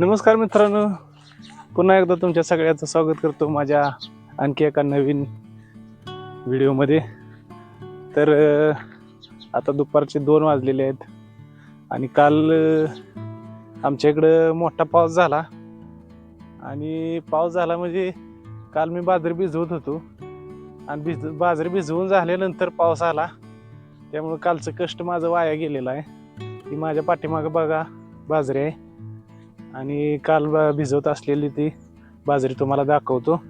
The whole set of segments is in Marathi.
नमस्कार मित्रांनो. पुन्हा एकदा तुमच्या सगळ्याचं स्वागत करतो माझ्या आणखी एका नवीन व्हिडिओमध्ये. तर आता दुपारचे दोन वाजलेले आहेत आणि काल आमच्या इकडं मोठा पाऊस झाला. आणि पाऊस झाला म्हणजे काल मी बाजरी भिजवत होतो. आणि भिज बाजरी भिजवून झाल्यानंतर पाऊस आला. त्यामुळं कालचं कष्ट माझं वाया गेलेलं आहे. ती माझ्या पाठीमागं बघा बाजरी आहे. आणि काल भिजवत असलेली ती बाजरी तुम्हाला दाखवतो.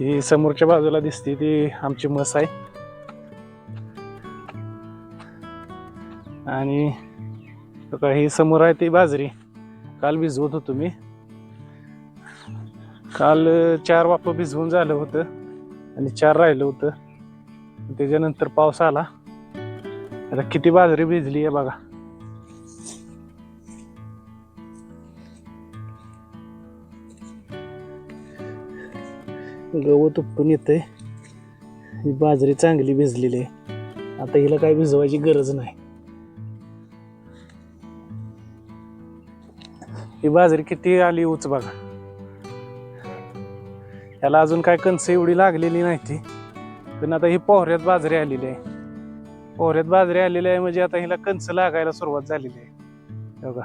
ही समोरच्या बाजूला दिसते ती आमची मस आहे. आणि ही समोर आहे ती बाजरी. काल भिजवत होतो मी. काल चार वाप भिजवून झालं होतं आणि चार राहिलं होतं. त्याच्यानंतर पाऊस आला. आता किती बाजरी भिजली आहे बघा. गवत उपटून येतंय. ही बाजरी चांगली भिजलेली आहे. आता हिला काय भिजवायची गरज नाही. ही बाजरी किती आली उच बघा. याला अजून काय कणस एवढी लागलेली नाही ती. पण आता ही पोहऱ्यात बाजरी आलेली आहे. पोहऱ्यात बाजरी आलेली आहे म्हणजे आता हिला कणस लागायला सुरुवात झालेली आहे. बघा.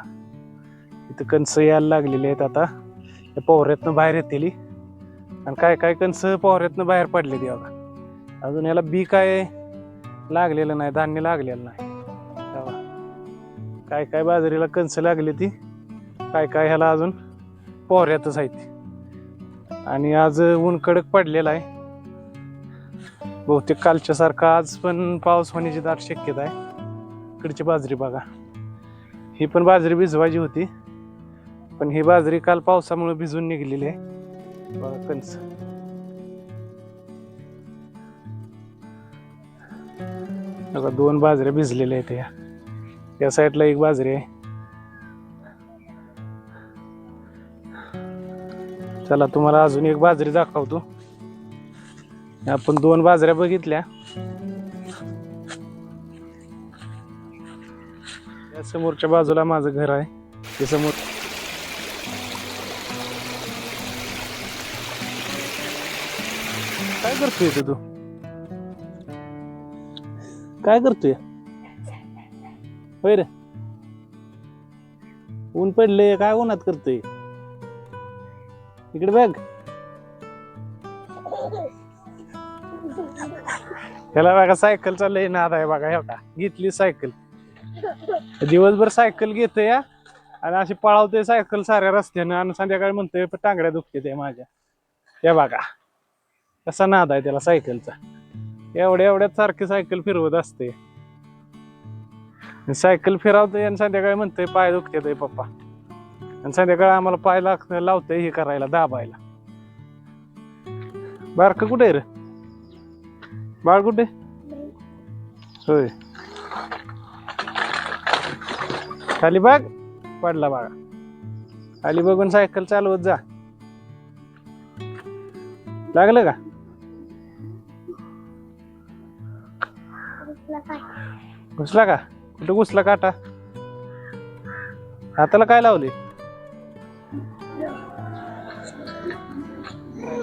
इथं कणस यायला लागलेली आहेत आता. या पोहऱ्यातनं बाहेर येतील आणि काय काय कणस पोहऱ्यातनं बाहेर पडले ती अजून याला बी काय लागलेलं नाही धान्य लागलेलं नाही. काय काय बाजरीला कणस लागली ती काय काय ह्याला अजून पोहऱ्यातच आहे ती. आणि आज ऊन कडक पडलेला आहे. बहुतेक कालच्या सारखा आज पण पाऊस होण्याची दाट शक्यता आहे. इकडची बाजरी बघा. ही पण बाजरी भिजवायची होती. पण ही बाजरी काल पावसामुळे भिजून निघलेली आहे. बघा बघा दोन बाजऱ्या भिजलेल्या आहेत या. या साईडला एक बाजरी आहे. चला तुम्हाला अजून एक बाजरी दाखवतो. आपण दोन बाजऱ्या बघितल्या. या समोरच्या बाजूला माझं घर आहे. ते समोर काय करतोय तू तू? काय करतोय? होय रे. ऊन पडले काय उन्हात करतोय? इकडे बघ. त्याला बघा सायकल चाललंय नाद आहे बघा हे बघा घेतली सायकल. दिवसभर सायकल घेतोय या आणि अशी पळावते सायकल साऱ्या रस्त्यानं आणि संध्याकाळी म्हणतोय टांगड्या दुखते ते माझ्या. हे बघा. कसा नाद आहे त्याला सायकलचा? एवढ्या एवढ्यात सारखी सायकल फिरवत असते. सायकल फिरवतोय आणि संध्याकाळी म्हणतोय पाय दुखते ते पप्पा. आणि संध्याकाळी आम्हाला पाय लाग लावतंय हे करायला दाबायला. बारक कुठे आहे रे? बाळ कुठे होय. खाली बघ. पडला बाळा. खाली बघून सायकल चालवत जा. लागलं का? घुसला का? कुठं घुसला काटा? हाताला काय लावले?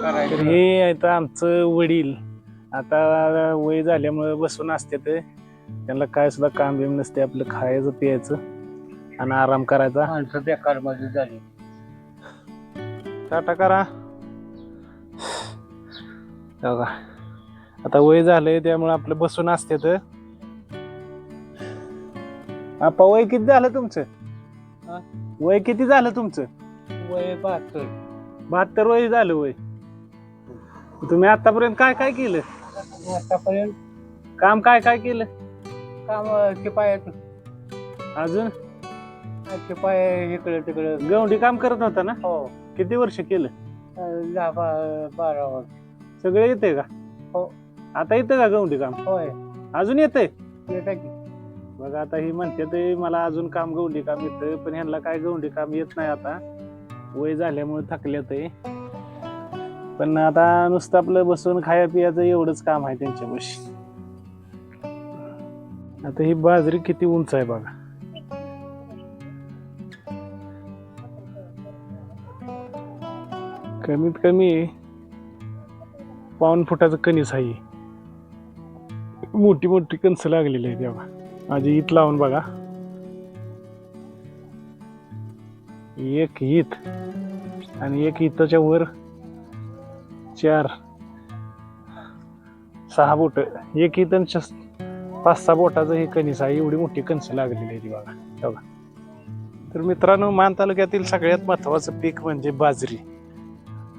तर हे आहेत आमचं वडील. आता वय झाल्यामुळे बसून असतात त्यांना काय सुद्धा काम बिम नसते आपलं खायचं प्यायचं आणि आराम करायचा. माणसं बेकारमध्ये झाली. टाटा करा. बघा. आता वय झालंय त्यामुळे आपलं बसून असतात आपा वय किती झालं तुमचं? हा? वय किती झालं तुमचं? वय बहात्तर. बहात्तर वय झालं वय. तुम्ही आतापर्यंत काय काय केलं? आतापर्यंत काम काय काय केलं? काम शिपायात अजून? शिपाय इकडे तिकडे. गवंडी काम करत होता ना? हो. किती वर्ष केलं? अं, दहा बा- बारा वर्ष. सगळं येते का? हो. आता येतं का गवंडी काम? होय. अजून येते येतं की. बघा आता ही म्हणते ते मला अजून काम गवंडी काम येतं पण ह्यांना काय गवंडी काम येत नाही आता. वय झाल्यामुळे थकले ते. पण आता नुसतं आपलं बसून खाया पियाचं एवढंच काम आहे त्यांच्यापाशी. आता ही बाजरी किती उंच आहे बघा. कमीत कमी पाऊन फुटाचं कणीस आहे मोठी मोठी कणसं लागलेली आहे तेव्हा. माझी ईत लावून बघा. एक ईत आणि एक इथच्या वर चार सहा बोट. एक ईत आणि पाच सहा बोटाचं हे कणीस आहे एवढी मोठी कणसं लागलेली आहे ती बघा. बघा. तर मित्रांनो मान तालुक्यातील सगळ्यात महत्वाचं पीक म्हणजे बाजरी.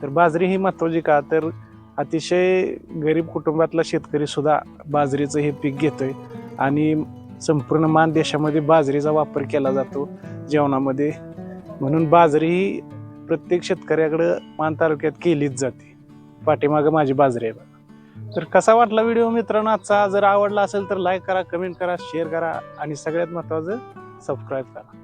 तर बाजरी ही महत्वाची का? तर अतिशय गरीब कुटुंबातला शेतकरी सुद्धा बाजरीचं हे पीक घेतोय. आणि संपूर्ण मान देशामध्ये बाजरीचा वापर केला जातो जेवणामध्ये. म्हणून बाजरी ही प्रत्येक शेतकऱ्याकडं मान तालुक्यात केलीच जाते. पाठीमागं माझी बाजरी आहे तर कसा वाटला व्हिडिओ मित्रांनो? आजचा जर आवडला असेल तर लाईक करा कमेंट करा शेअर करा आणि सगळ्यात महत्त्वाचं सबस्क्राईब करा.